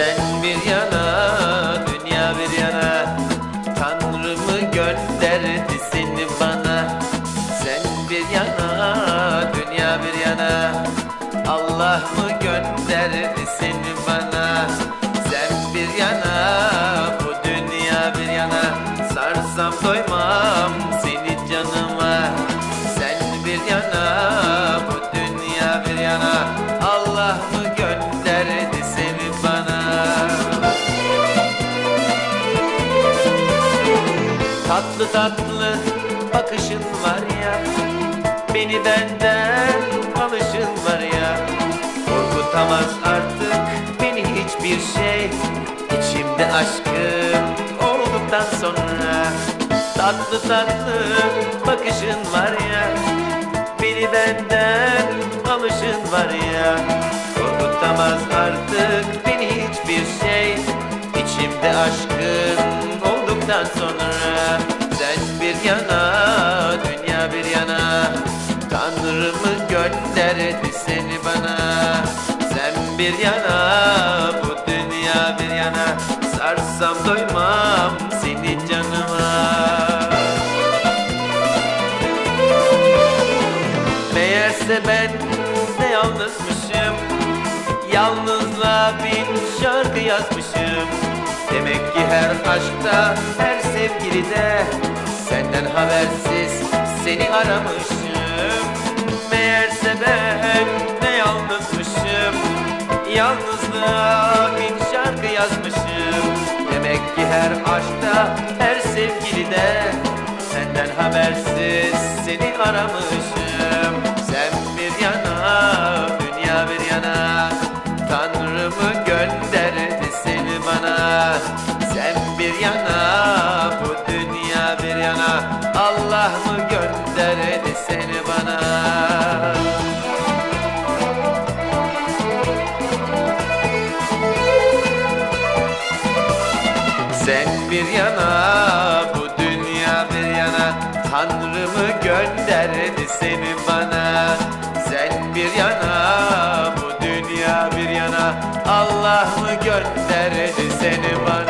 Sen bir yana, dünya bir yana. Tanrı mı gönderdi seni bana. Sen bir yana, dünya bir yana. Allah mı gönderdi seni bana? Sen bir yana, bu dünya bir yana. Sarsam doymam Tatlı bakışın var ya. Beni benden alışın var ya. Korkutamaz artık beni hiçbir şey. İçimde aşkım olduktan sonra Tatlı tatlı bakışın var ya. Beni benden alışın var ya. Korkutamaz artık beni hiçbir şey. İçimde aşkın olduktan sonra Tanrı mı gönderdi seni bana. Sen bir yana, bu dünya bir yana. Sarsam doymam seni canıma. Meğerse ben ne yalnızmışım Yalnızlığa bin şarkı yazmışım. Demek ki her aşkta, her sevgilide Senden habersiz seni aramışım Meğerse ben ne yalnızmışım. Yalnızlığa bin şarkı yazmışım. Demek ki her aşkta, her sevgilide Senden habersiz seni aramışım Sen bir yana, bu dünya bir yana. Tanrı mı gönderdi seni bana? Sen bir yana, bu dünya bir yana. Allah mı gönderdi seni bana